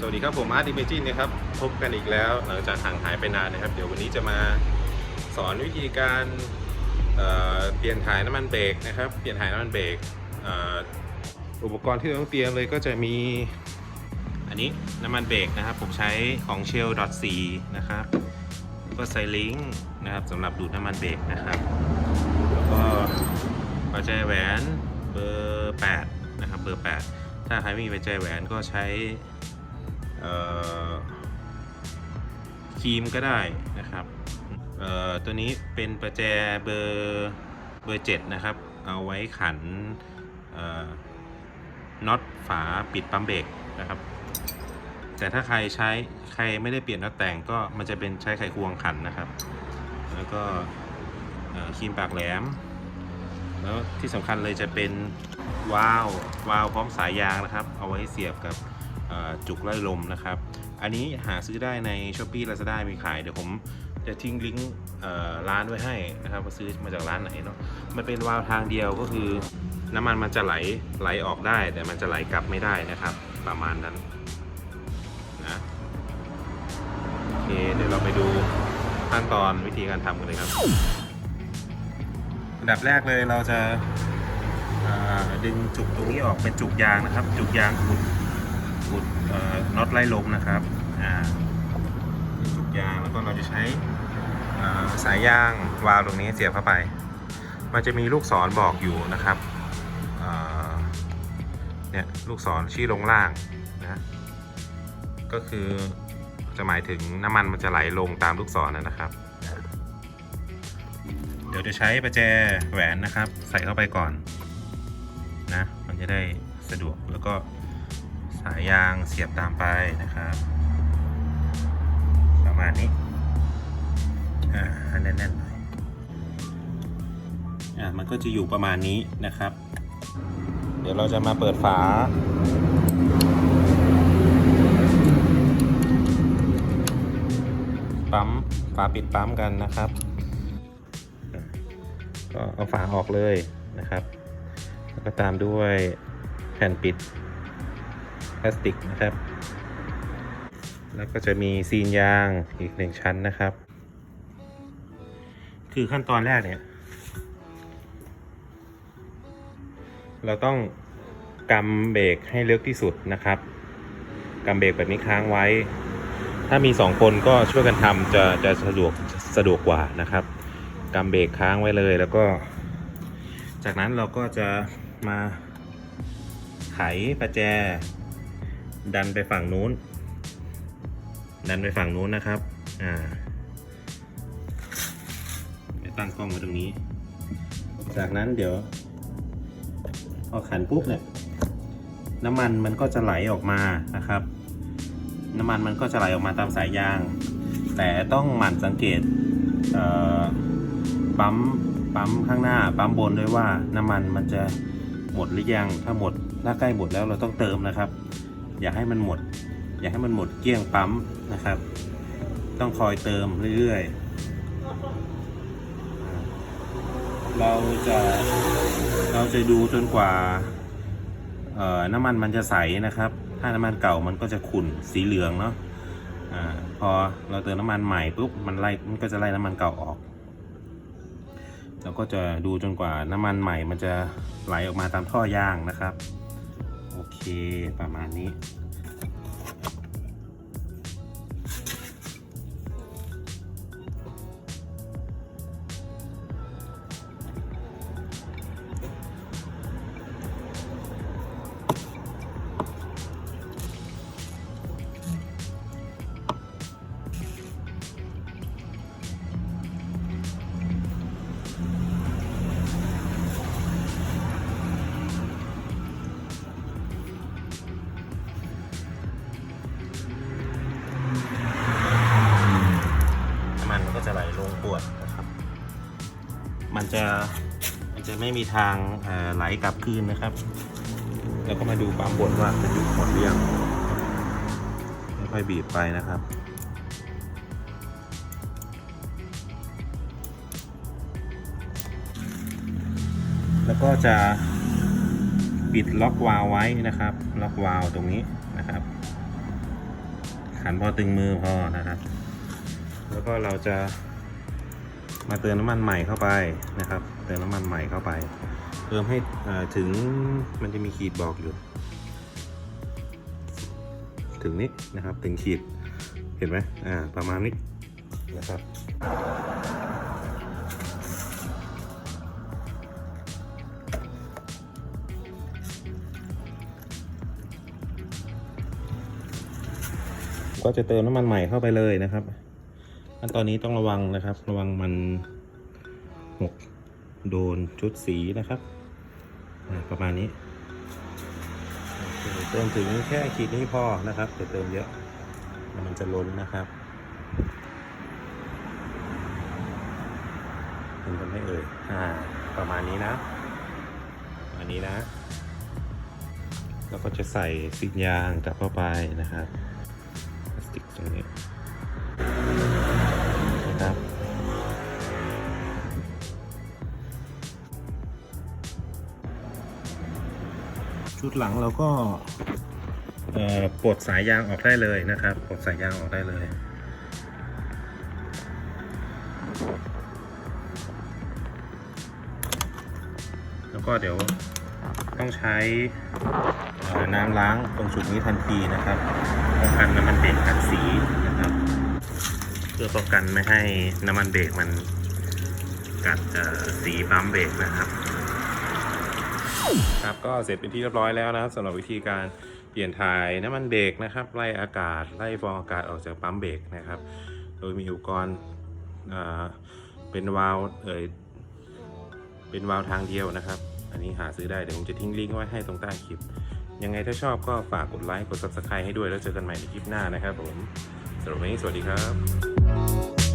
สวัสดีครับผมอาร์ตอิเมจินนะครับพบกันอีกแล้วหลังจากห่างหายไปนานนะครับ เดี๋ยววันนี้จะมาสอนวิธีการเเปลี่ยนถ่ายน้ำมันเบรกนะครับเปลี่ยนถ่ายน้ำมันเบรกอ,อุปกรณ์ที่เราต้องเตรียมเลยก็จะมี อันนี้น้ำมันเบรกนะครับ ผมใช้ของ Shell .4 นะครับก็ไซลิงนะครับสำหรับดูดน้ำมันเบรกนะครับแล้วก็ปัจจัยแหวนเบอร์8นะครับเบอร์ 8 ถ้าใครไม่มีปัจจัยแหวนก็ใช้ ครีมก็ได้นะครับตัวนี้เป็นประแจเบอร์เบอร์เจ็ดนะครับ เอาไว้ขันน็อตฝาปิดปั๊มเบรกนะครับ แต่ถ้าใครใช้ใครไม่ได้เปลี่ยนน็อตแต่งก็มันจะเป็นใช้ไขควงขันนะครับ แล้วก็ครีมปากแหลม แล้วที่สำคัญเลยจะเป็นวาล์ววาล์วพร้อมสายยางนะครับ เอาไว้เสียบกับ จุกไล่ลมนะครับ อันนี้หาซื้อได้ใน s h อ p e e Lazada มีขาย เดี๋ยวผมจะทิ้งลิงก์ร้านไว้ให้นะครับว่าซื้อมาจากร้านไหนเนาะ มันเป็นวาล์วทางเดียวก็คือน้ำมันมันจะไหลไหลออกได้ แต่มันจะไหลกลับไม่ได้นะครับ ประมาณนั้นนะโอเคเดี๋ยวเราไปดูขั้นตอนวิธีการทำกันเลยครับอันดับแรกเลยเราจะาดึงจุกตรงนี้ออกเป็นจุกยางนะครับ จุกยางอุดอุดเอ่อ น็อตไล่ลมนะครับอ่าจุกยางแล้วก็เราจะใช้สายยางวาล์วตรงนี้เสียบเข้าไป มันจะมีลูกศรบอกอยู่นะครับเนี่ยลูกศรชี้ลงล่างนะก็คือจะหมายถึงน้ำมันมันจะไหลลงตามลูกศรนนะครับ เดี๋ยวจะใช้ประแจแหวนนะครับ ใส่เข้าไปก่อนนะมันจะได้สะดวกแล้วก็ สายยางเสียบตามไปนะครับ ประมาณนี้ อ่าให้แน่นๆหน่อยอ่ามันก็จะอยู่ประมาณนี้นะครับ เดี๋ยวเราจะมาเปิดฝาปั๊มฝาปิดปั๊มกันนะครับ ก็เอาฝาออกเลยนะครับ แล้วก็ตามด้วยแผ่นปิด พลาสติกนะครับ แล้วก็จะมีซีนยางอีกหนึ่งชั้นนะครับ คือขั้นตอนแรกเนี่ย เราต้องกำเบรกให้ลึกที่สุดนะครับกำเบรกแบบนี้ค้างไว้ ถ้ามีสองคนก็ช่วยกันทำจะจะสะดวกสะดวกกว่านะครับกำเบรกค้างไว้เลยแล้วก็ จากนั้นเราก็จะมาไขประแจ ดันไปฝั่งนู้น ดันไปฝั่งนู้นนะครับ อ่าไปตั้งกล้องไว้ตรงนี้ จากนั้นเดี๋ยวพอขันปุ๊บเนี่ย น้ำมันมันก็จะไหลออกมานะครับ น้ำมันมันก็จะไหลออกมาตามสายยาง แต่ต้องหมั่นสังเกตเปั๊มปั๊มข้างหน้าปั๊มบนด้วยว่าน้ำมันมันจะหมดหรือยังถ้าหมดถ้าใกล้หมดแล้วเราต้องเติมนะครับ อย่าให้มันหมด อย่าให้มันหมดเกลี้ยงปั๊มนะครับ ต้องคอยเติมเรื่อยๆ เราจะเราจะดูจนกว่าเอ่อน้ำมันมันจะใสนะครับ ถ้าน้ำมันเก่ามันก็จะขุ่นสีเหลืองเนาะอ่าพอเราเติมน้ำมันใหม่ปุ๊บมันไล่มันก็จะไล่น้ำมันเก่าออกเราก็จะดูจนกว่าน้ำมันใหม่มันจะไหลออกมาตามท่อยางนะครับ โอเคประมาณนี้ จะมันจะไม่มีทางไหลกลับคืนนะครับ แล้วก็มาดูปั๊มบนว่าจะยุบหมดหรือยังค่อยบีบไปนะครับแล้วก็จะปิดล็อกวาล์วไว้นะครับ ล็อกวาล์วตรงนี้นะครับขันพอตึงมือพอนะครับ แล้วก็เราจะ มาเติมน้ำมันใหม่เข้าไปนะครับ เติมน้ำมันใหม่เข้าไป เติมให้ถึงมันจะมีขีดบอกอยู่ ถึงนี้นะครับถึงขีดเห็นไหมอ่าประมาณนี้นะครับก็จะเติมน้ำมันใหม่เข้าไปเลยนะครับ ขั้นตอนนี้ต้องระวังนะครับ ระวังมันหกโดนชุดสีนะครับประมาณนี้เติมถึงแค่ขีดนี้พอนะครับอย่าเติมเยอะ มันจะล้นนะครับเห็นกันไหมเอ่ยอ่า ประมาณนี้นะประมาณนี้นะ แล้วก็จะใส่ซิกยางกลับเข้าไปนะครับพลาสติกตรงนี้ ชุดหลังเราก็ปลดสายยางออกได้เลยนะครับปลดสายยางออกได้เลยแล้วก็เดี๋ยวต้องใช้น้ำล้างตรงจุดนี้ทันทีนะครับป้องกันน้ำมันเบรกกัดสีนะครับ เพื่อป้องกันไม่ให้น้ำมันเบรกมันกัดสีปั๊มเบรกนะครับ ครับก็เสร็จเป็นที่เรียบร้อยแล้วนะครับสำหรับวิธีการเปลี่ยนถ่ายน้ำมันเบรกนะครับไล่อากาศไล่ฟองอากาศออกจากปั๊มเบรกนะครับ โดยมีอุปกรณ์อ่าเป็นวาล์วเอ่ยเป็นวาล์วทางเดียวนะครับ อันนี้หาซื้อได้เดี๋ยวผมจะทิ้งลิงก์ไว้ให้ตรงใต้คลิป ยังไงถ้าชอบก็ฝากกดไลค์กด subscribe ให้ด้วยแล้วเจอกันใหม่ในคลิปหน้านะครับผมสำหรับวันนี้สวัสดีครับ